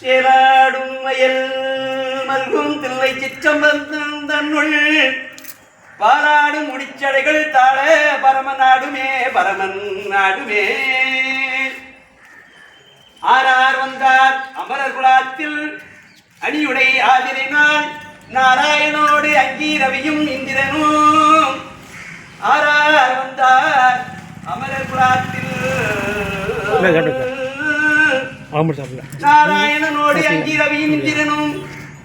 சேலாடும் வயல் மல்கும் தில்லை சிற்றம்பலம் தன்னுள் பாலாடும் முடிச்சடைகள் தாழ பரம நாடுமே பரமன் நாடுமே. ஆறார் வந்தார் அமரர் குலாத்தில் அணியுடை ஆதிரினால் நாராயணோடு அங்கி ரவியும் இந்திரனும். ஆறார் வந்தார் அமரர் குலாத்தில். நாராயணனோடு அங்கி ரவியும் இந்திரனும்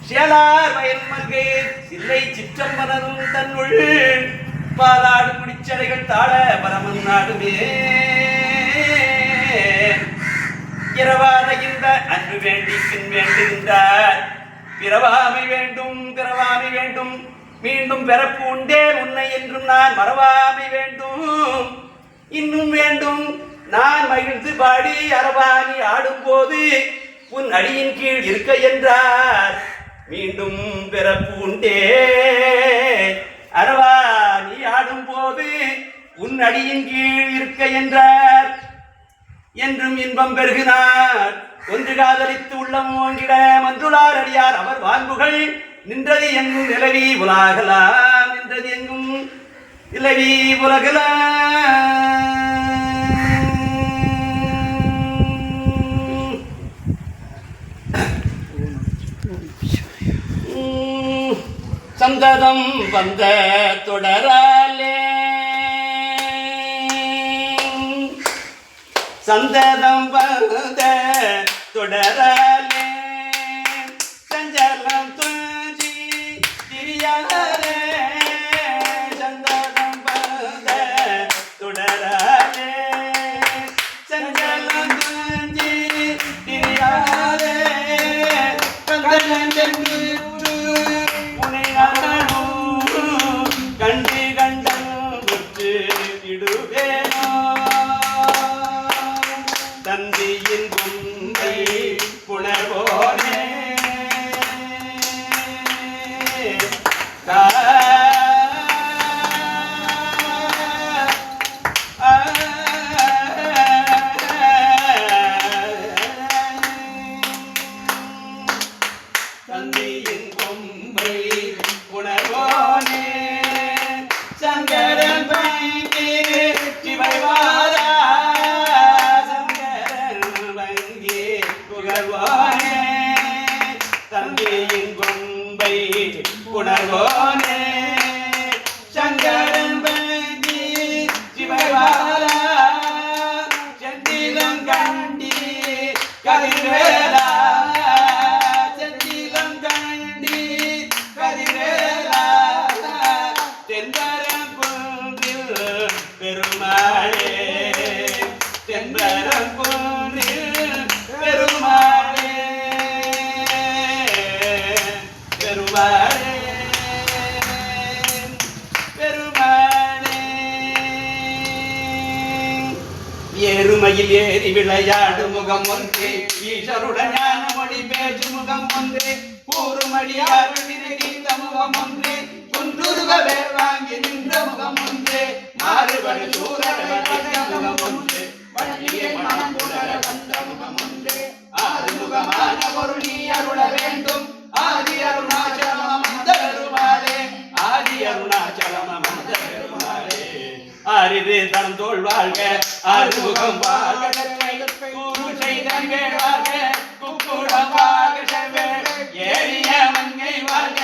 சேலார் வயல் மல்கை சில்லை சிற்றம்பலனும் தன்னுள் பாலாடு குடிச்சடைகள் தாழ பரமன் நாடுமே. இரவாத இந்த அன்பு வேண்டி பின் வேண்டுகின்றார் பிறவாமை வேண்டும் பிறவாமை வேண்டும். மீண்டும் பிறப்பு உண்டே உன்னை என்றும் நான் மறவாமை வேண்டும். இன்னும் வேண்டும் நான் மகிழ்ந்து பாடி அரவாணி ஆடும்போது உன் அடியின் கீழ் இருக்க என்றார். மீண்டும் பிறப்பு உண்டே. அரவாணி ஆடும்போது உன் அடியின் கீழ் இருக்க என்றார். என்றும் இன்பம் பெருகினார். ஒன்று காதலித்து உள்ளம் ஓங்கிட மன்றுளார் அடியார். அவர் வாழ்வுகள் நின்றது எங்கும் நிலவி உலாகலாம். நின்றது எங்கும் நிலவி உலகலாம். சந்ததம் வந்த தொடராலே. சந்ததம் வந்த தொடராலே. புணர்வோனே you. பெருமாளே ஏறி விளையாடு முகம் ஒன்று. ஈஸ்வருடன் ஞான மொழி பேச்சு முகம் ஒன்று. கூறுமடியார் நினைத்த முகம் ஒன்று. குன்றுருக வேர் வாங்கி நின்ற முகம் ஒன்று. அரிது தந்தோள் வாழ்க அறுமுகம் வாழ்க. குரு செய்தங்கள் வாழ்க குக்குடம் வாழ்க ஏறிய மங்கை வாழ்க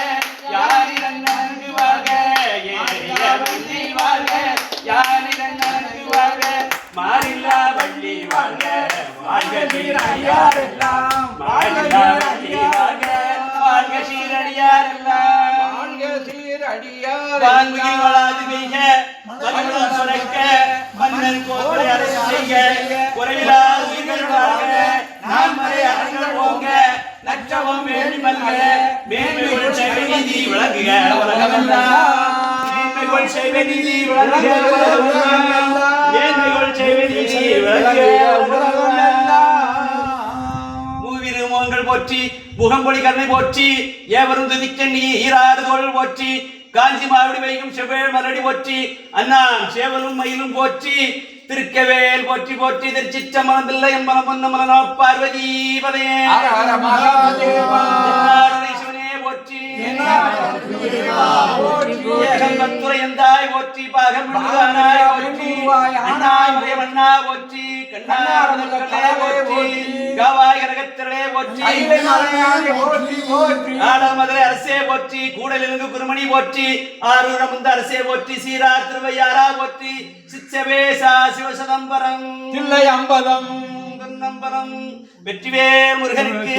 யாரிடம் நன்கு வாழ்க. ஏறிய மங்கை வாழ்க யாரிடம் நன்கு வாழ்க. மாறில்லா வள்ளி வாழ்க வாழ்க சீரடியாரெல்லாம் மாறில்லா வள்ளி வாழ்க வாழ்க சீரடியாரெல்லாம் வான்முகில் வளாது பெய்க மன்னன் கோட்டை அரசு செய்க. குறைவிலா உயிர்கள் வாழ்க நான் மறை அரங்கள் ஓங்க. லட்சவம் வேண்டி மல்க. மேன்மைகள் செய்வ நீதி விளங்குக. உலகமெல்லாம். மேன்மைகள் செய்வ நீதி விளங்குக. உலகமெல்லாம். மேன்மைகள் செய்வ நீதி விளங்குக. உலகமெல்லாம். மூவிரு மோகங்கள் போற்றி முகம்பொழி கருணை போற்றி ஏவரும் துதிக்க நீ ஈராறு போற்றி காஞ்சி மாவடி வைகும் செவ்வேள் மலடி போற்றி அண்ணாம் சேவலும் மயிலும் போற்றி திருக்கவேல் போற்றி போற்றி திருச்சிற்றம்பலம் பிள்ளை பார்வதி ஹர ஹர மகாதேவா. சிவனே போற்றி. ஏகம்பத்துரை எந்தாய் போற்றி பாகம் போற்றி. மன்னா போற்றி. அரசே போற்றி கூடலிருந்து குருமணி போற்றி ஆரூரம் இந்த அரசே போற்றி சீரா திருவையாரா போற்றி சிச்சவேசா சிவசதம்பரம் தில்லை அம்பலம் நம்பரம் வெற்றிவேல் முருகனுக்கு